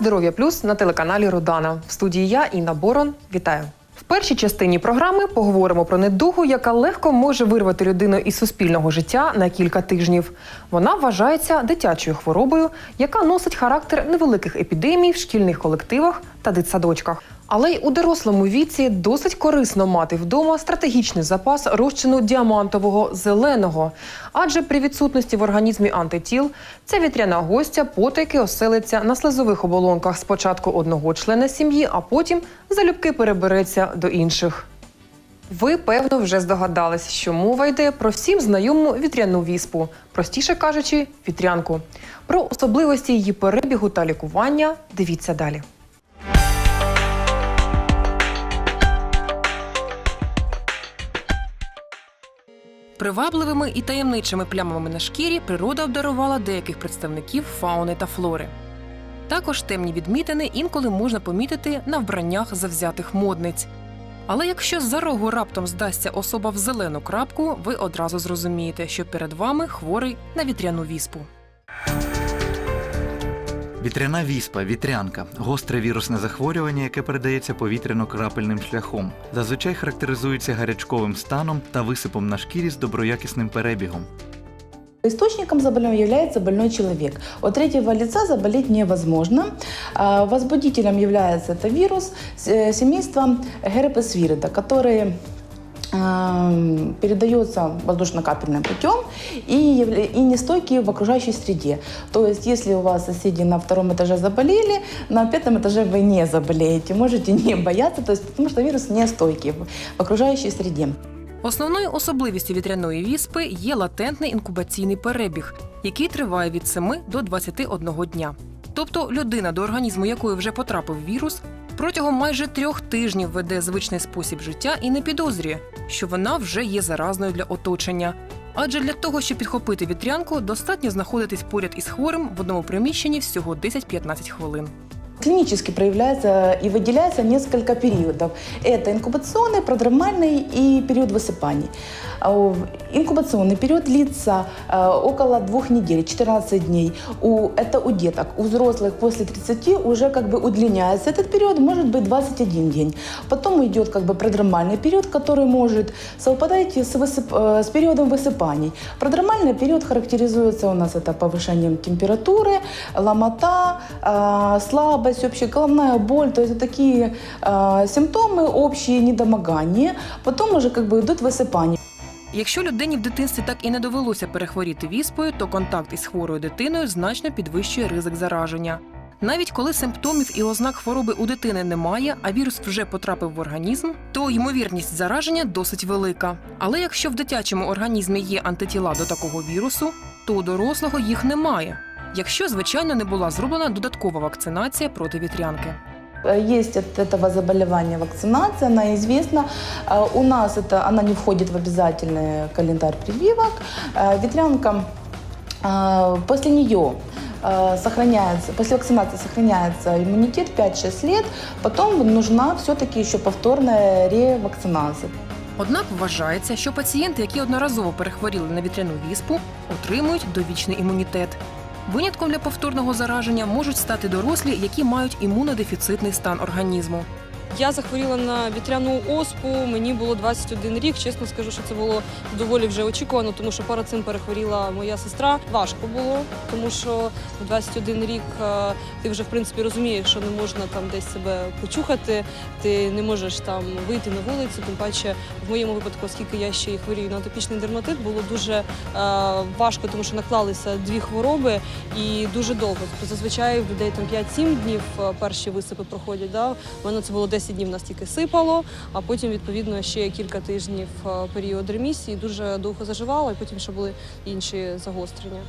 Здоров'я плюс на телеканалі Родана. В студії я Інна Борон. Вітаю. В першій частині програми поговоримо про недугу, яка легко може вирвати людину із суспільного життя на кілька тижнів. Вона вважається дитячою хворобою, яка носить характер невеликих епідемій в шкільних колективах та дитсадочках. Але й у дорослому віці досить корисно мати вдома стратегічний запас розчину діамантового зеленого, адже при відсутності в організмі антитіл ця вітряна гостя потайки оселиться на слизових оболонках спочатку одного члена сім'ї, а потім залюбки перебереться до інших. Ви, певно, вже здогадались, що мова йде про всім знайому вітряну віспу, простіше кажучи, вітрянку. Про особливості її перебігу та лікування дивіться далі. Привабливими і таємничими плямами на шкірі природа обдарувала деяких представників фауни та флори. Також темні відмітини інколи можна помітити на вбраннях завзятих модниць. Але якщо з-за рогу раптом здасться особа в зелену крапку, ви одразу зрозумієте, що перед вами хворий на вітряну віспу. Вітряна віспа, вітрянка гостре вірусне захворювання, яке передається повітряно-крапельним шляхом. Зазвичай характеризується гарячковим станом та висипом на шкірі з доброякісним перебігом. Источником заболевания является больной человек. От третьего лица заболеть невозможно. А, Возбудителем является это вирус э, семейства герпес вирида, который эм, передается воздушно-капельным путем и, явля- и нестойкий в окружающей среде. То есть, если у вас соседи на втором этаже заболели, на пятом этаже вы не заболеете, можете не бояться, то есть, потому что вирус нестойкий в в окружающей среде. Основною особливістю вітряної віспи є латентний інкубаційний перебіг, який триває від 7 до 21 дня. Тобто людина, до організму якої вже потрапив вірус, протягом майже трьох тижнів веде звичний спосіб життя і не підозрює, що вона вже є заразною для оточення. Адже для того, щоб підхопити вітрянку, достатньо знаходитись поряд із хворим в одному приміщенні всього 10-15 хвилин. Клинически проявляется и выделяется несколько периодов. Это инкубационный, продромальный и период высыпаний. А Инкубационный период длится э, около двух недель, 14 дней. У, это у деток. У взрослых после 30 уже как бы удлиняется этот период, может быть 21 день. Потом идет как бы продромальный период, который может совпадать с, высып- э, с периодом высыпаний. Продромальный период характеризуется у нас это повышением температуры, ломота, э, слабость, общая головная боль, то есть вот такие э, симптомы, общие недомогания. Потом уже как бы идут высыпания. Якщо людині в дитинстві так і не довелося перехворіти віспою, то контакт із хворою дитиною значно підвищує ризик зараження. Навіть коли симптомів і ознак хвороби у дитини немає, а вірус вже потрапив в організм, то ймовірність зараження досить велика. Але якщо в дитячому організмі є антитіла до такого вірусу, то у дорослого їх немає. Якщо, звичайно, не була зроблена додаткова вакцинація проти вітрянки. Э, Есть от этого заболевания вакцинация, она известна. Э, У нас это, она не входит в обязательный календарь прививок. Э, Ветрянка, э, после нее э, сохраняется, после вакцинации сохраняется иммунитет 5-6 лет, потом нужна все-таки еще повторная ревакцинация. Однак вважається, що пацієнти, які одноразово перехворіли на вітряну віспу, отримують довічний імунітет. Винятком для повторного зараження можуть стати дорослі, які мають імунодефіцитний стан організму. Я захворіла на вітряну оспу, мені було 21 рік. Чесно скажу, що це було доволі вже очікувано, тому що перед цим перехворіла моя сестра. Важко було, тому що в 21 рік е, ти вже в принципі розумієш, що не можна там десь себе почухати, ти не можеш там вийти на вулицю. Тим паче, в моєму випадку, оскільки я ще й хворію на атопічний дерматит, було дуже е, важко, тому що наклалися дві хвороби і дуже довго. Зазвичай в людей там 5-7 днів е, перші висипи проходять. Да? У мене це було 10 днів настільки сипало, а потім, відповідно, ще кілька тижнів е, період ремісії, дуже довго заживало, і потім ще були інші загострення.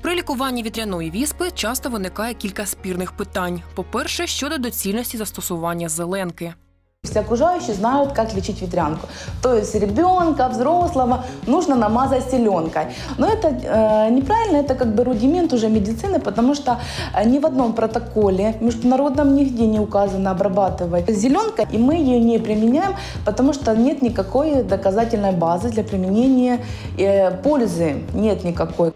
При лікуванні вітряної віспи часто виникає кілька спірних питань. По-перше, щодо доцільності застосування зеленки. Все окружающие знают, как лечить ветрянку. То есть ребенка, взрослого нужно намазать зеленкой. Но это э, неправильно, это как бы рудимент уже медицины, потому что э, ни в одном протоколе международном нигде не указано обрабатывать зеленкой, и мы ее не применяем, потому что нет никакой доказательной базы для применения э, пользы, нет никакой.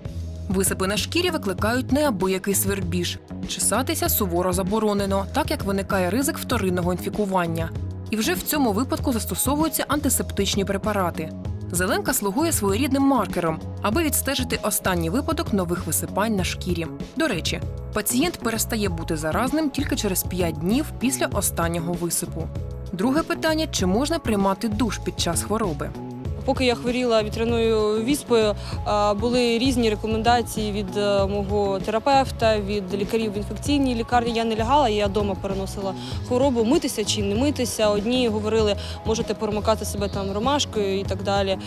Висипи на шкірі викликають неабиякий свербіж. Чесатися суворо заборонено, так як виникає ризик вторинного інфікування. І вже в цьому випадку застосовуються антисептичні препарати. Зеленка слугує своєрідним маркером, аби відстежити останній випадок нових висипань на шкірі. До речі, пацієнт перестає бути заразним тільки через 5 днів після останнього висипу. Друге питання: чи можна приймати душ під час хвороби? Поки я хворіла вітряною віспою, а, були різні рекомендації від е, мого терапевта, від лікарів в інфекційній лікарні. Я не лягала, я вдома переносила хворобу, митися чи не митися. Одні говорили, можете промокати себе там ромашкою і так далі.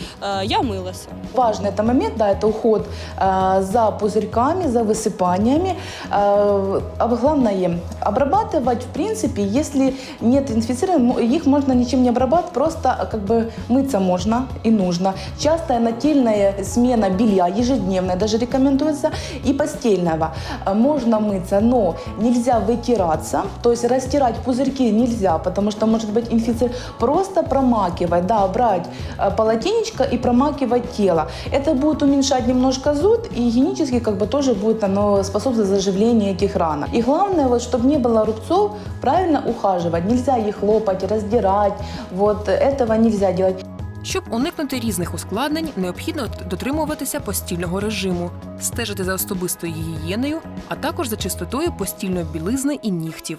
Е, Я милася. Важный это момент, да, это уход э, за пузырьками, за высыпаниями. Э, а главное, обрабатывать, в принципе, если нет инфицирования, м- их можно ничем не обрабатывать, просто э, как бы мыться можно И нужно. Частая нательная смена белья, ежедневная даже рекомендуется, и постельного. Э, Можно мыться, но нельзя вытираться, то есть растирать пузырьки нельзя, потому что может быть инфицирование. Просто промакивать, да, брать э, полотенечко и промакивать тело. Это будет уменьшать немножко зуд, и гигиенически как бы тоже будет оно способствовать заживлению этих ранок. И главное, вот, чтобы не было рубцов, правильно ухаживать. Нельзя их лопать, раздирать, вот этого нельзя делать. Щоб уникнути різних ускладнень, необхідно дотримуватися постільного режиму, стежити за особистою гігієною, а також за чистотою постільної білизни і нігтів.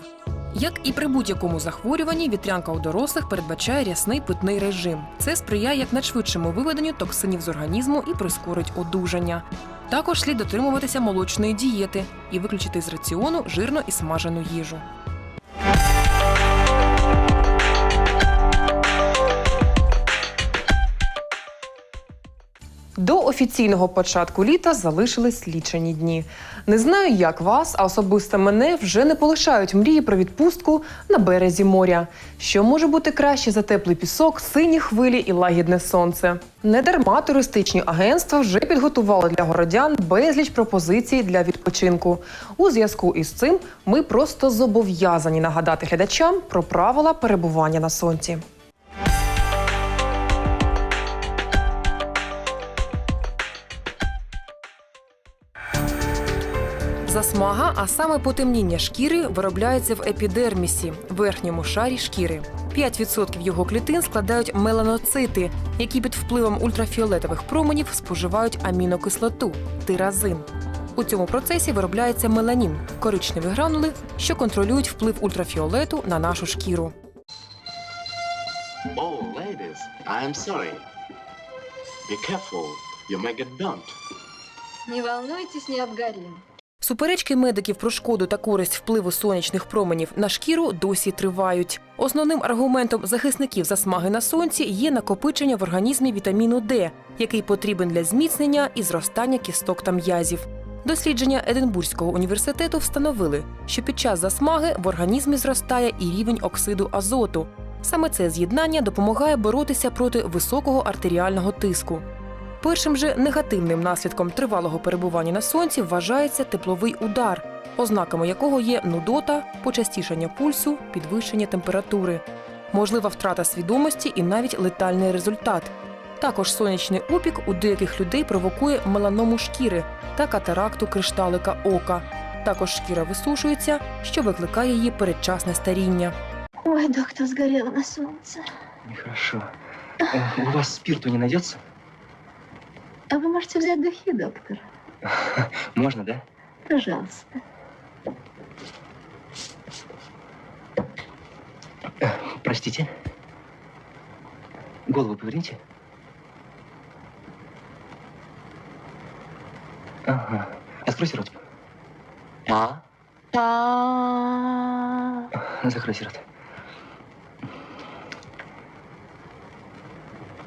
Як і при будь-якому захворюванні, вітрянка у дорослих передбачає рясний питний режим. Це сприяє якнайшвидшому виведенню токсинів з організму і прискорить одужання. Також слід дотримуватися молочної дієти і виключити з раціону жирну і смажену їжу. До офіційного початку літа залишились лічені дні. Не знаю, як вас, а особисто мене вже не полишають мрії про відпустку на березі моря. Що може бути краще за теплий пісок, сині хвилі і лагідне сонце? Недарма туристичні агентства вже підготували для городян безліч пропозицій для відпочинку. У зв'язку із цим ми просто зобов'язані нагадати глядачам про правила перебування на сонці. Засмага, а саме потемніння шкіри, виробляється в епідермісі, верхньому шарі шкіри. 5% його клітин складають меланоцити, які під впливом ультрафіолетових променів споживають амінокислоту тиразин. У цьому процесі виробляється меланін коричневі гранули, що контролюють вплив ультрафіолету на нашу шкіру. Oh, ladies, I'm sorry. Be careful, you may get burnt. Не волнуйтесь, не обгорим. Суперечки медиків про шкоду та користь впливу сонячних променів на шкіру досі тривають. Основним аргументом захисників засмаги на сонці є накопичення в організмі вітаміну Д, який потрібен для зміцнення і зростання кісток та м'язів. Дослідження Единбурзького університету встановили, що під час засмаги в організмі зростає і рівень оксиду азоту. Саме це з'єднання допомагає боротися проти високого артеріального тиску. Першим же негативним наслідком тривалого перебування на сонці вважається тепловий удар, ознаками якого є нудота, почастішання пульсу, підвищення температури, можлива втрата свідомості і навіть летальний результат. Також сонячний опік у деяких людей провокує меланому шкіри та катаракту кришталика ока. Також шкіра висушується, що викликає її передчасне старіння. Ой, доктор сгорел на солнце. Нехорошо. Э, У вас спирту не найдется? А вы можете взять духи, доктор? Можно, да? Пожалуйста. Э, Простите. Голову поверните. Ага. Откройте рот. А? Закройте рот.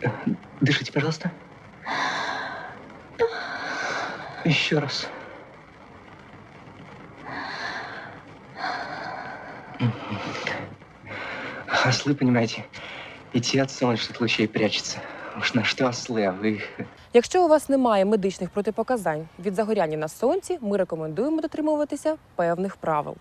Э, Дышите, пожалуйста. Еще раз. Ослы, понимаете, и те от солнечных лучей прячутся. Уж на что ослы, а вы... Якщо у вас немає медичних протипоказань від загоряння на сонці, ми рекомендуємо дотримуватися певних правил.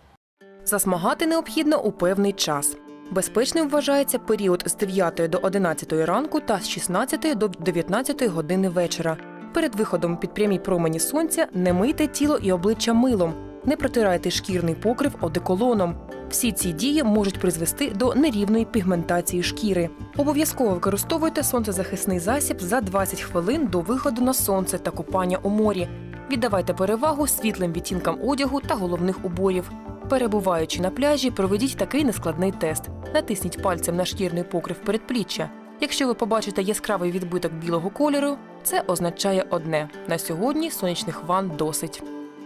Засмагати необхідно у певний час. Безпечним вважається період з 9 до 11 ранку та з 16 до 19 години вечора. Перед виходом під прямі промені сонця не мийте тіло і обличчя милом. не протирайте шкірний покрив одеколоном. Всі ці дії можуть призвести до нерівної пігментації шкіри. Обов'язково використовуйте сонцезахисний засіб за 20 хвилин до виходу на сонце та купання у морі. Віддавайте перевагу світлим відтінкам одягу та головних уборів. Перебуваючи на пляжі, проведіть такий нескладний тест. Натисніть пальцем на шкірний покрив передпліччя. Якщо ви побачите яскравий відбиток білого кольору, це означає одне: на сьогодні сонячних ванн досить.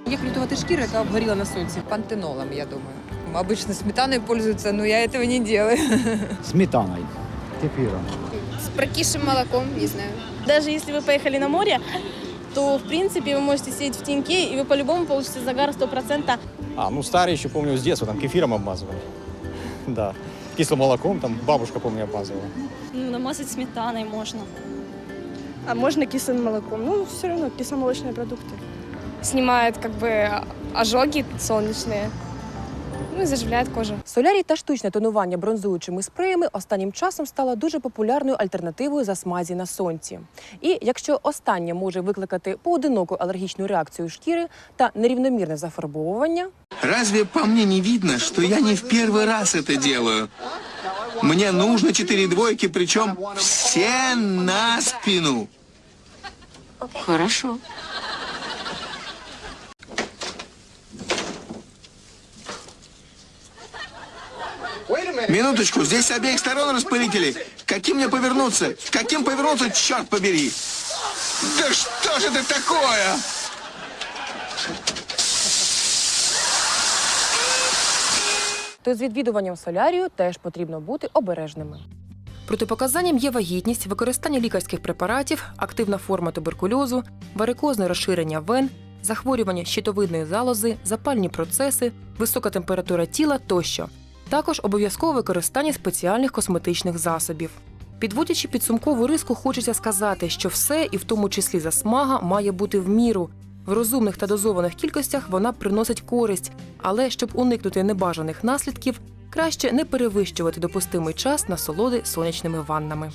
Як рятувати шкіру, яка обгоріла на сонці? Пантенолом, я думаю. Обычно сметаной пользуются, но я этого не делаю. Сметаной, кефиром. С прокисшим молоком, не знаю. Даже если вы поехали на море, то, в принципе, вы можете сидеть в теньке, и вы по-любому получите загар 100%. А, ну старый еще помню с детства, там кефиром обмазывали. Да. Кислым молоком, там бабушка, помню, обмазывала. Ну, намазать сметаной можно. А можно кислым молоком. Ну, все равно кисломолочные продукты. Снимает как бы ожоги солнечные. Ну и заживляет кожу. Солярій та штучне тонування бронзуючими спреями останнім часом стало дуже популярною альтернативою засмазі на сонці. І якщо останнє може викликати поодиноку алергічну реакцію шкіри та нерівномірне зафарбовування, Разве по мне не видно, что я не в первый раз это делаю? Мне нужно четыре двойки, причем все на спину. Хорошо. Минуточку, здесь с обеих сторон распылители. Каким мне повернуться? Каким повернуться, черт побери? Да что же это такое? то з відвідуванням солярію теж потрібно бути обережними. Протипоказанням є вагітність, використання лікарських препаратів, активна форма туберкульозу, варикозне розширення вен, захворювання щитовидної залози, запальні процеси, висока температура тіла тощо. Також обов'язкове використання спеціальних косметичних засобів. Підводячи підсумкову риску, хочеться сказати, що все, і в тому числі засмага, має бути в міру. В розумних та дозованих кількостях вона приносить користь, але щоб уникнути небажаних наслідків, краще не перевищувати допустимий час насолоди сонячними ваннами.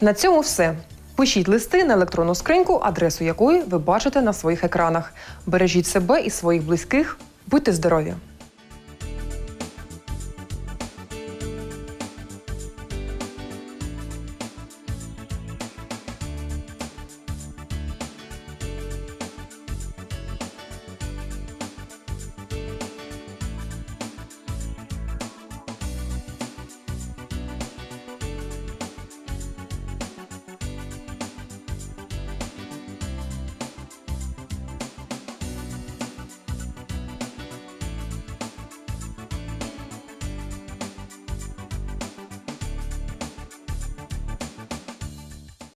На цьому все. Пишіть листи на електронну скриньку, адресу якої ви бачите на своїх екранах. Бережіть себе і своїх близьких. Будьте здорові!